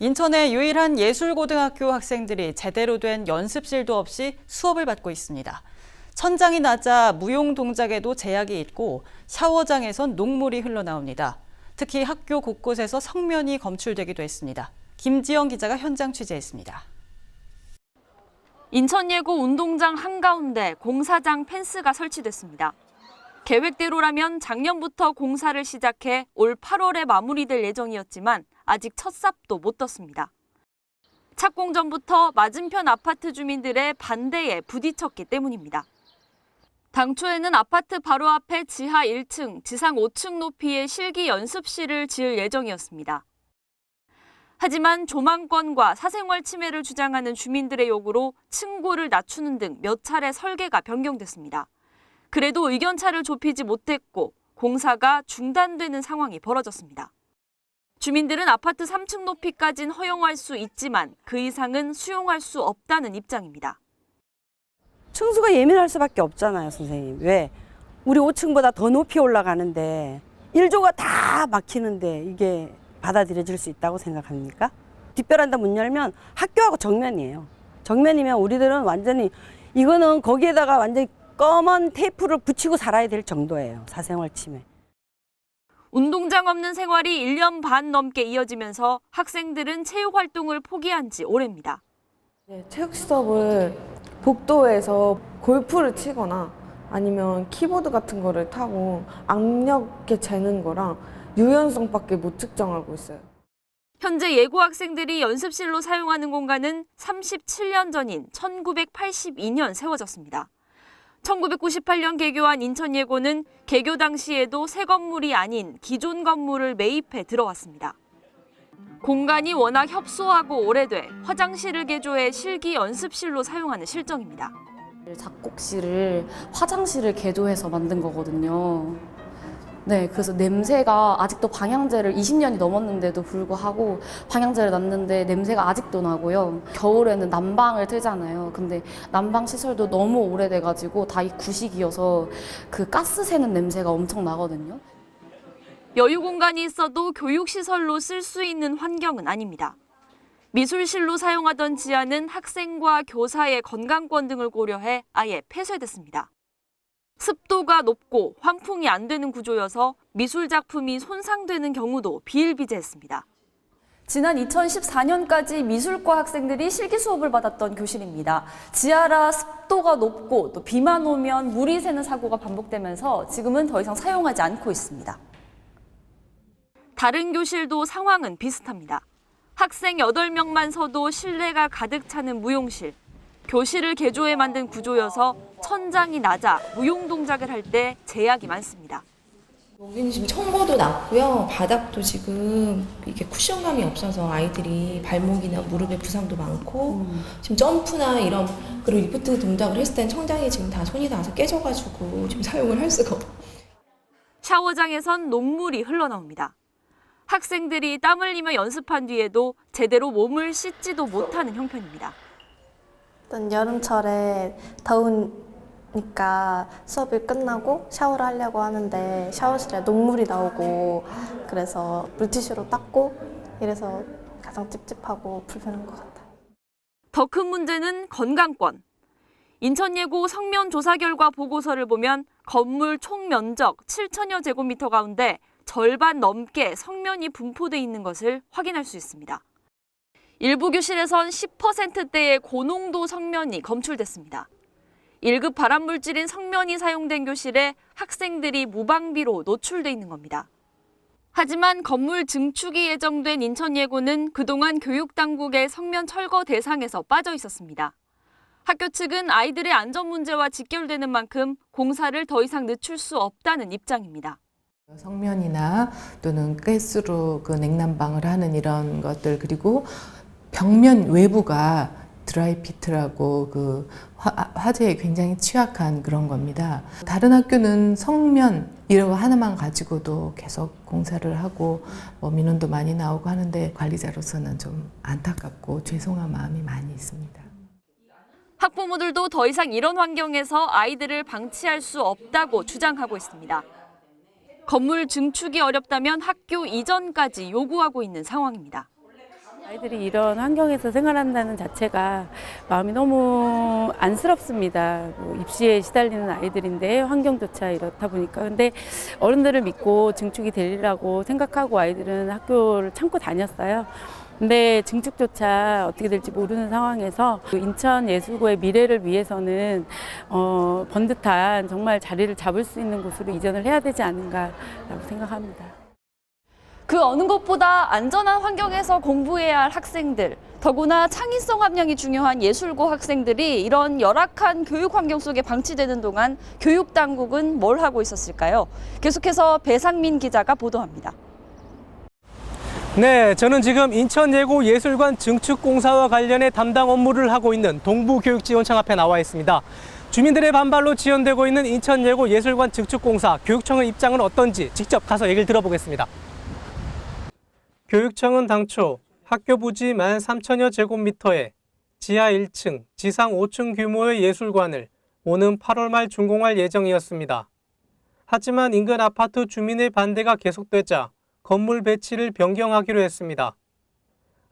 인천의 유일한 예술고등학교 학생들이 제대로 된 연습실도 없이 수업을 받고 있습니다. 천장이 낮아 무용 동작에도 제약이 있고 샤워장에선 녹물이 흘러나옵니다. 특히 학교 곳곳에서 성면이 검출되기도 했습니다. 김지영 기자가 현장 취재했습니다. 인천예고 운동장 한가운데 공사장 펜스가 설치됐습니다. 계획대로라면 작년부터 공사를 시작해 올 8월에 마무리될 예정이었지만 아직 첫 삽도 못 떴습니다. 착공 전부터 맞은편 아파트 주민들의 반대에 부딪혔기 때문입니다. 당초에는 아파트 바로 앞에 지하 1층, 지상 5층 높이의 실기 연습실을 지을 예정이었습니다. 하지만 조망권과 사생활 침해를 주장하는 주민들의 요구로 층고를 낮추는 등 몇 차례 설계가 변경됐습니다. 그래도 의견차를 좁히지 못했고 공사가 중단되는 상황이 벌어졌습니다. 주민들은 아파트 3층 높이까진 허용할 수 있지만 그 이상은 수용할 수 없다는 입장입니다. 층수가 예민할 수밖에 없잖아요, 선생님. 왜? 우리 5층보다 더 높이 올라가는데 1조가 다 막히는데 이게 받아들여질 수 있다고 생각합니까? 뒷베란다 문 열면 학교하고 정면이에요. 정면이면 우리들은 완전히 이거는 거기에다가 완전히 검은 테이프를 붙이고 살아야 될 정도예요. 사생활 침해. 운동장 없는 생활이 1년 반 넘게 이어지면서 학생들은 체육 활동을 포기한 지 오래입니다. 네, 체육 수업을 복도에서 골프를 치거나 아니면 키보드 같은 거를 타고 악력게 재는 거랑 유연성밖에 못 측정하고 있어요. 현재 예고 학생들이 연습실로 사용하는 공간은 37년 전인 1982년 세워졌습니다. 1998년 개교한 인천예고는 개교 당시에도 새 건물이 아닌 기존 건물을 매입해 들어왔습니다. 공간이 워낙 협소하고 오래돼 화장실을 개조해 실기 연습실로 사용하는 실정입니다. 작곡실을 화장실을 개조해서 만든 거거든요. 네, 그래서 냄새가 아직도 방향제를 20년이 넘었는데도 불구하고 방향제를 놨는데 냄새가 아직도 나고요. 겨울에는 난방을 틀잖아요. 근데 난방 시설도 너무 오래돼가지고 다 이 구식이어서 그 가스 새는 냄새가 엄청 나거든요. 여유 공간이 있어도 교육시설로 쓸 수 있는 환경은 아닙니다. 미술실로 사용하던 지하는 학생과 교사의 건강권 등을 고려해 아예 폐쇄됐습니다. 습도가 높고 환풍이 안 되는 구조여서 미술 작품이 손상되는 경우도 비일비재했습니다. 지난 2014년까지 미술과 학생들이 실기 수업을 받았던 교실입니다. 지하라 습도가 높고 또 비만 오면 물이 새는 사고가 반복되면서 지금은 더 이상 사용하지 않고 있습니다. 다른 교실도 상황은 비슷합니다. 학생 8명만 서도 실내가 가득 차는 무용실. 교실을 개조해 만든 구조여서 천장이 낮아 무용 동작을 할 때 제약이 많습니다. 여기는 지금 청고도 낮고요. 바닥도 지금 이게 쿠션감이 없어서 아이들이 발목이나 무릎에 부상도 많고 지금 점프나 이런 그리고 리프트 동작을 했을 땐 청장이 지금 다 손이 닿아서 깨져가지고 지금 사용을 할 수가 없어요. 샤워장에선 녹물이 흘러나옵니다. 학생들이 땀 흘리며 연습한 뒤에도 제대로 몸을 씻지도 못하는 형편입니다. 일단 여름철에 더 우니까 수업이 끝나고 샤워를 하려고 하는데 샤워실에 녹물이 나오고 그래서 물티슈로 닦고 이래서 가장 찝찝하고 불편한 것 같아요. 더 큰 문제는 건강권. 인천예고 성면 조사 결과 보고서를 보면 건물 총 면적 7천여 제곱미터 가운데 절반 넘게 성면이 분포돼 있는 것을 확인할 수 있습니다. 일부 교실에선 10%대의 고농도 성면이 검출됐습니다. 1급 발암물질인 성면이 사용된 교실에 학생들이 무방비로 노출돼 있는 겁니다. 하지만 건물 증축이 예정된 인천예고는 그동안 교육당국의 성면 철거 대상에서 빠져 있었습니다. 학교 측은 아이들의 안전 문제와 직결되는 만큼 공사를 더 이상 늦출 수 없다는 입장입니다. 성면이나 또는 가스로 그 냉난방을 하는 이런 것들 그리고 벽면 외부가 드라이 피트라고 그 화, 화재에 굉장히 취약한 그런 겁니다. 다른 학교는 성면 이런 거 하나만 가지고도 계속 공사를 하고 뭐 민원도 많이 나오고 하는데 관리자로서는 좀 안타깝고 죄송한 마음이 많이 있습니다. 학부모들도 더 이상 이런 환경에서 아이들을 방치할 수 없다고 주장하고 있습니다. 건물 증축이 어렵다면 학교 이전까지 요구하고 있는 상황입니다. 아이들이 이런 환경에서 생활한다는 자체가 마음이 너무 안쓰럽습니다. 뭐 입시에 시달리는 아이들인데 환경조차 이렇다 보니까 근데 어른들을 믿고 증축이 되리라고 생각하고 아이들은 학교를 참고 다녔어요. 근데 증축조차 어떻게 될지 모르는 상황에서 그 인천 예술고의 미래를 위해서는 어, 번듯한 정말 자리를 잡을 수 있는 곳으로 이전을 해야 되지 않은가라고 생각합니다. 그 어느 것보다 안전한 환경에서 공부해야 할 학생들, 더구나 창의성 함량이 중요한 예술고 학생들이 이런 열악한 교육 환경 속에 방치되는 동안 교육 당국은 뭘 하고 있었을까요? 계속해서 배상민 기자가 보도합니다. 네, 저는 지금 인천예고 예술관 증축공사와 관련해 담당 업무를 하고 있는 동부교육지원청 앞에 나와 있습니다. 주민들의 반발로 지연되고 있는 인천예고 예술관 증축공사 교육청의 입장은 어떤지 직접 가서 얘기를 들어보겠습니다. 교육청은 당초 학교 부지 13,000여 제곱미터에 지하 1층, 지상 5층 규모의 예술관을 오는 8월 말 준공할 예정이었습니다. 하지만 인근 아파트 주민의 반대가 계속되자 건물 배치를 변경하기로 했습니다.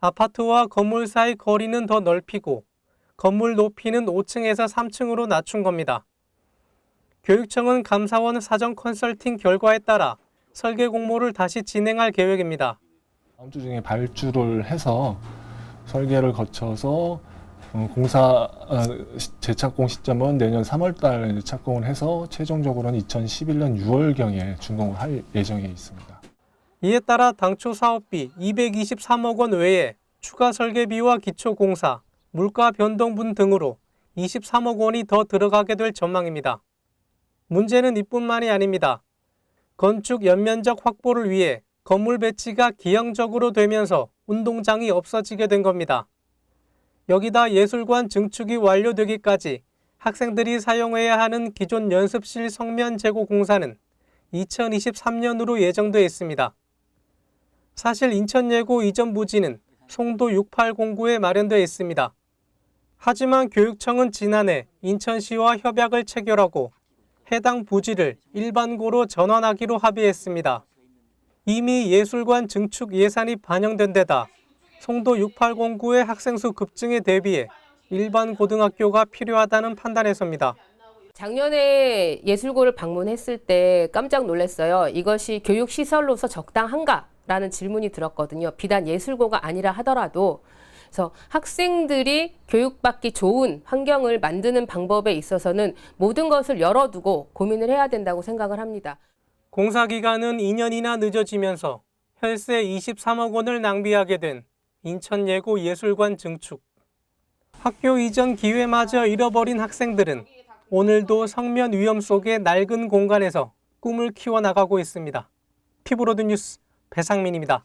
아파트와 건물 사이 거리는 더 넓히고 건물 높이는 5층에서 3층으로 낮춘 겁니다. 교육청은 감사원 사전 컨설팅 결과에 따라 설계 공모를 다시 진행할 계획입니다. 다음 주 중에 발주를 해서 설계를 거쳐서 어, 공사 어, 시- 재착공 시점은 내년 3월 달에 착공을 해서 최종적으로는 2011년 6월경에 준공을 할 예정에 있습니다. 이에 따라 당초 사업비 223억 원 외에 추가 설계비와 기초공사, 물가 변동분 등으로 23억 원이 더 들어가게 될 전망입니다. 문제는 이뿐만이 아닙니다. 건축 연면적 확보를 위해 건물 배치가 기형적으로 되면서 운동장이 없어지게 된 겁니다. 여기다 예술관 증축이 완료되기까지 학생들이 사용해야 하는 기존 연습실 성면 제고 공사는 2023년으로 예정돼 있습니다. 사실 인천예고 이전 부지는 송도 6809에 마련되어 있습니다. 하지만 교육청은 지난해 인천시와 협약을 체결하고 해당 부지를 일반고로 전환하기로 합의했습니다. 이미 예술관 증축 예산이 반영된 데다 송도 6809의 학생 수 급증에 대비해 일반 고등학교가 필요하다는 판단에서입니다. 작년에 예술고를 방문했을 때 깜짝 놀랐어요. 이것이 교육시설로서 적당한가? 라는 질문이 들었거든요. 비단 예술고가 아니라 하더라도. 그래서 학생들이 교육받기 좋은 환경을 만드는 방법에 있어서는 모든 것을 열어두고 고민을 해야 된다고 생각을 합니다. 공사 기간은 2년이나 늦어지면서 혈세 23억 원을 낭비하게 된 인천예고 예술관 증축. 학교 이전 기회마저 잃어버린 학생들은 오늘도 성면 위험 속의 낡은 공간에서 꿈을 키워나가고 있습니다. 피브로드 뉴스 배상민입니다.